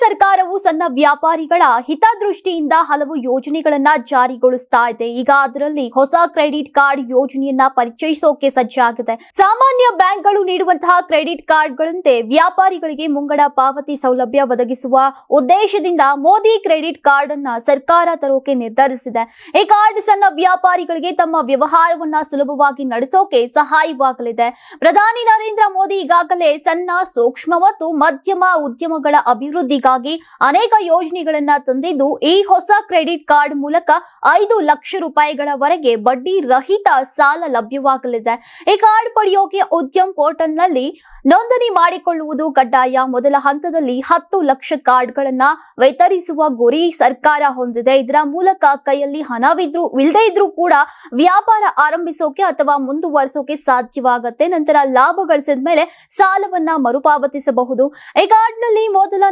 ಸರ್ಕಾರವು ಸಣ್ಣ ವ್ಯಾಪಾರಿಗಳ ಹಿತದೃಷ್ಟಿಯಿಂದ ಹಲವು ಯೋಜನೆಗಳನ್ನ ಜಾರಿಗೊಳಿಸ್ತಾ ಇದೆ. ಈಗ ಅದರಲ್ಲಿ ಹೊಸ ಕ್ರೆಡಿಟ್ ಕಾರ್ಡ್ ಯೋಜನೆಯನ್ನ ಪರಿಚಯಿಸೋಕೆ ಸಜ್ಜಾಗಿದೆ. ಸಾಮಾನ್ಯ ಬ್ಯಾಂಕ್ಗಳು ನೀಡುವಂತಹ ಕ್ರೆಡಿಟ್ ಕಾರ್ಡ್ಗಳಂತೆ ವ್ಯಾಪಾರಿಗಳಿಗೆ ಮುಂಗಡ ಪಾವತಿ ಸೌಲಭ್ಯ ಒದಗಿಸುವ ಉದ್ದೇಶದಿಂದ ಮೋದಿ ಕ್ರೆಡಿಟ್ ಕಾರ್ಡ್ ಅನ್ನ ಸರ್ಕಾರ ತರೋಕೆ ನಿರ್ಧರಿಸಿದೆ. ಈ ಕಾರ್ಡ್ ಸಣ್ಣ ವ್ಯಾಪಾರಿಗಳಿಗೆ ತಮ್ಮ ವ್ಯವಹಾರವನ್ನ ಸುಲಭವಾಗಿ ನಡೆಸೋಕೆ ಸಹಾಯವಾಗಲಿದೆ. ಪ್ರಧಾನಿ ನರೇಂದ್ರ ಮೋದಿ ಈಗಾಗಲೇ ಸಣ್ಣ ಸೂಕ್ಷ್ಮ ಮತ್ತು ಮಧ್ಯಮ ಉದ್ಯಮಗಳ ಅಭಿವೃದ್ಧಿಗಾಗಿ ಅನೇಕ ಯೋಜನೆಗಳನ್ನ ತಂದಿದ್ದು ಈ ಹೊಸ ಕ್ರೆಡಿಟ್ ಕಾರ್ಡ್ ಮೂಲಕ ಐದು ಲಕ್ಷ ರೂಪಾಯಿಗಳವರೆಗೆ ಬಡ್ಡಿ ರಹಿತ ಸಾಲ ಲಭ್ಯವಾಗಲಿದೆ. ಈ ಕಾರ್ಡ್ ಪಡೆಯೋಕೆ ಉದ್ಯಮ್ ಪೋರ್ಟಲ್ನಲ್ಲಿ ನೋಂದಣಿ ಮಾಡಿಕೊಳ್ಳುವುದು ಕಡ್ಡಾಯ. ಮೊದಲ ಹಂತದಲ್ಲಿ ಹತ್ತು ಲಕ್ಷ ಕಾರ್ಡ್ಗಳನ್ನ ವಿತರಿಸುವ ಗುರಿ ಸರ್ಕಾರ ಹೊಂದಿದೆ. ಇದರ ಮೂಲಕ ಕೈಯಲ್ಲಿ ಹಣವಿದ್ರು ಇಲ್ಲದೆ ಇದ್ರೂ ಕೂಡ ವ್ಯಾಪಾರ ಆರಂಭಿಸೋಕೆ ಅಥವಾ ಮುಂದುವರಿಸೋಕೆ ಸಾಧ್ಯವಾಗುತ್ತೆ. ನಂತರ ಲಾಭ ಗಳಿಸಿದ ಮೇಲೆ ಸಾಲವನ್ನ ಮರುಪಾವತಿಸಬಹುದು. ಈ ಕಾರ್ಡ್ನಲ್ಲಿ ಮೊದಲ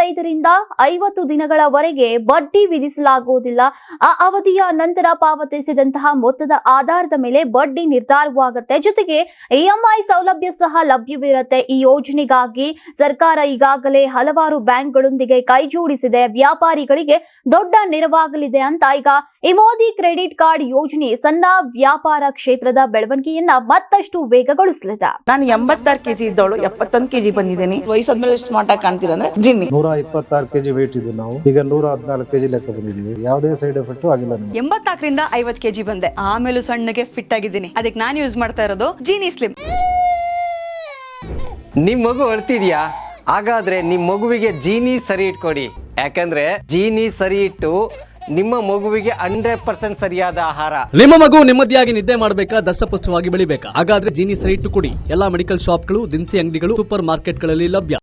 ನಲವತ್ತೈದರಿಂದ ಐವತ್ತು ದಿನಗಳವರೆಗೆ ಬಡ್ಡಿ ವಿಧಿಸಲಾಗುವುದಿಲ್ಲ. ಆ ಅವಧಿಯ ನಂತರ ಪಾವತಿಸಿದಂತಹ ಮೊತ್ತದ ಆಧಾರದ ಮೇಲೆ ಬಡ್ಡಿ ನಿರ್ಧಾರವಾಗುತ್ತೆ. ಜೊತೆಗೆ ಇಎಂಐ ಸೌಲಭ್ಯ ಸಹ ಲಭ್ಯವಿರುತ್ತೆ. ಈ ಯೋಜನೆಗಾಗಿ ಸರ್ಕಾರ ಈಗಾಗಲೇ ಹಲವಾರು ಬ್ಯಾಂಕ್ಗಳೊಂದಿಗೆ ಕೈಜೋಡಿಸಿದೆ ವ್ಯಾಪಾರಿಗಳಿಗೆ ದೊಡ್ಡ ನೆರವಾಗಲಿದೆ ಅಂತ ಈಗ ಈ ಮೋದಿ ಕ್ರೆಡಿಟ್ ಕಾರ್ಡ್ ಯೋಜನೆ ಸಣ್ಣ ವ್ಯಾಪಾರ ಕ್ಷೇತ್ರದ ಬೆಳವಣಿಗೆಯನ್ನ ಮತ್ತಷ್ಟು ವೇಗಗೊಳಿಸಲಿದೆ. ನಾನು ಎಂಬತ್ತಾರು ಕೆಜಿ ಇದ್ದವಳು ಎಪ್ಪತ್ತೊಂದು ಕೆಜಿ ಬಂದಿದ್ದೀನಿ. ವಯಸ್ಸಾದ್ಮೇಲೆ ಸ್ಮಾರ್ಟ್ ಆಗಿ ಕಾಣ್ತೀರಾ ಅಂದ್ರೆ ಜಿನ್ನಿ. ನೂರ ಇಪ್ಪತ್ತಾರು ಕೆಜಿ ವೆಯ್ಟ್ ಇದ್ದು ನಾವು. ಈಗ ನೂರ ಹದಿನಾಲ್ಕು ಕೆಜಿ ಲೆಕ್ಕ ಬಂದಿದ್ದೀವಿ. ಯಾವುದೇ ಸೈಡ್ ಎಫೆಕ್ಟ್ ಆಗಿಲ್ಲ ಎಂಬತ್ತಾಕರಿಂದ ಎಂಬತ್ನಾಲ್ಕರಿಂದ ಐವತ್ ಕೆಜಿ ಬಂದೆ. ಆಮೇಲೆ ಸಣ್ಣಗೆ ಫಿಟ್ ಆಗಿದ್ದೀನಿ. ಅದಕ್ಕೆ ನಾನು ಯೂಸ್ ಮಾಡ್ತಾ ಇರೋದು ಜೀನಿ ಸ್ಲಿಮ್ ನಿಮ್ ಮಗು ಅಳ್ತಿದ್ಯಾ? ಹಾಗಾದ್ರೆ ನಿಮ್ ಮಗುವಿಗೆ ಜೀನಿ ಸರಿ ಇಟ್ಕೊಡಿ. ಯಾಕಂದ್ರೆ ಜೀನಿ ಸರಿ ಇಟ್ಟು ನಿಮ್ಮ ಮಗುವಿಗೆ ಹಂಡ್ರೆಡ್ ಪರ್ಸೆಂಟ್ ಸರಿಯಾದ ಆಹಾರ. ನಿಮ್ಮ ಮಗು ನೆಮ್ಮದಿಯಾಗಿ ನಿದ್ದೆ ಮಾಡಬೇಕಾ ದಷ್ಟಪುಷ್ಟವಾಗಿ ಬೆಳಿಬೇಕಾ? ಹಾಗಾದ್ರೆ ಜೀನಿ ಸರಿ ಇಟ್ಟು ಕೊಡಿ. ಎಲ್ಲಾ ಮೆಡಿಕಲ್ ಶಾಪ್ಗಳು ದಿನಸಿ ಅಂಗಡಿಗಳು ಸೂಪರ್ ಮಾರ್ಕೆಟ್ಗಳಲ್ಲಿ ಲಭ್ಯ.